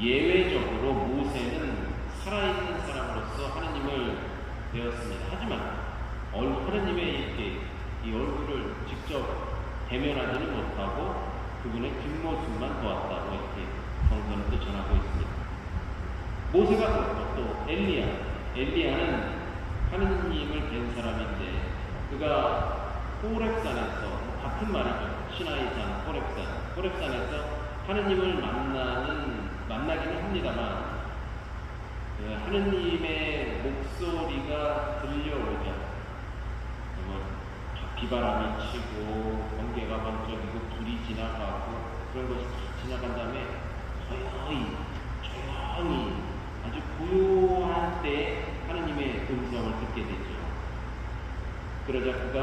예외적으로 모세는 살아있는 사람으로서 하느님을 배웠습니다. 하지만 얼, 하느님의 이렇게 이 얼굴을 직접 대면하지는 못하고 그분의 뒷모습만 보았다고 이렇게 성서는 또 전하고 있습니다. 모세가 그렇고 또 엘리야, 엘리야는 하느님을 뵌 사람인데 그가 호렙산에서 같은 말이죠. 시나이산, 호렙산, 호렙산에서 하느님을 만나는 만나기는 합니다만 그 하느님의 목소리가 들려오자 뭐 비바람이 치고 번개가 번쩍이고 불이 지나가고 그런 것이 다 지나간 다음에 조용히 조용히 아주 고요한 때에 하느님의 음성을 듣게 되죠. 그러자 그가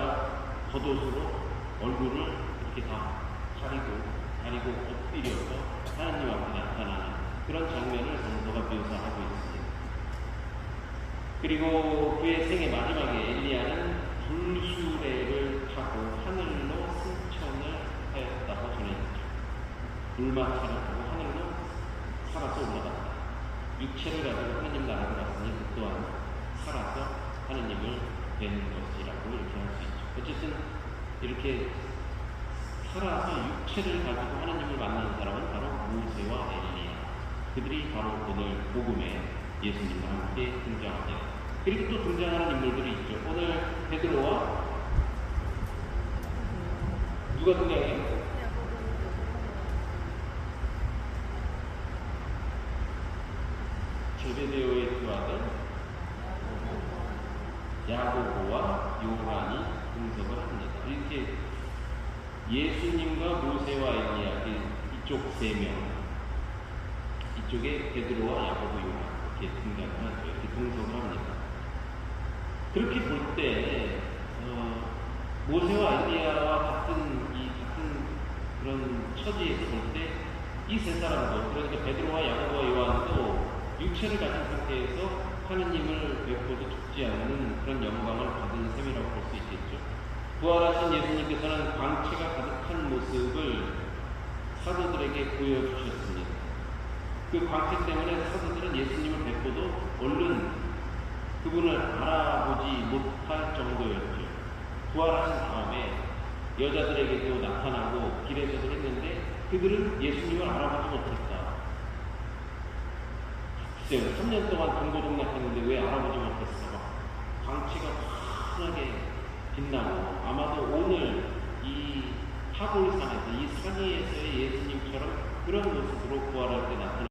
겉옷으로 얼굴을 이렇게 다 가리고 가리고 엎드려서 하나님 앞에 나타나는 그런 장면을 성서가 묘사하고 있습니다. 그리고 그의 생애 마지막에 엘리야는 불수레를 타고 하늘로 승천을 하였다고 전해졌죠. 불마차를 타고 하늘로 살아서 올라갔다. 육체를 가지고 하나님 나라로 갔으니 그 또한 살아서 하나님을 뵌 것이라고 이렇게 할 수 있죠. 어쨌든 이렇게 살아서 육체를 가지고 하나님을 만나는 사람은 바로 모세와 엘리야. 그들이 바로 오늘 복음에 예수님과 함께 등장합니다. 그리고 또 등장하는 인물들이 있죠. 오늘 베드로와 누가 등장해요? 제베데오의 두 아들 야고보와 요한이 분석을 합니다. 이렇게 예수님과 모세와 엘리야 이쪽 세 명, 이쪽에 베드로와 야고보 요한 이렇게 등장을 하죠. 이렇게 분석을 합니다. 그렇게 볼때 어, 모세와 엘리야와 같은 이 같은 그런 처지에서 볼 때 이 세 사람도 그러니까 베드로와 야고보와 요한도 육체를 가진 상태에서 하느님을 뵙고도 죽지 않는 그런 영광을 받은 셈이라고 볼 수 있겠죠. 부활하신 예수님께서는 광채가 가득한 모습을 사도들에게 보여주셨습니다. 그 광채 때문에 사도들은 예수님을 뵙고도 얼른 그분을 알아보지 못할 정도였죠. 부활하신 다음에 여자들에게도 나타나고 길에서도 했는데 그들은 예수님을 알아보지 못했다. 글쎄요, 3년 동안 동고동락했는데 왜 알아보지 못했어? 광채가 환하게 빛나고 아마도 오늘 이 타골산에서 이 산위에서의 예수님처럼 그런 모습으로 부활할 때 나타나.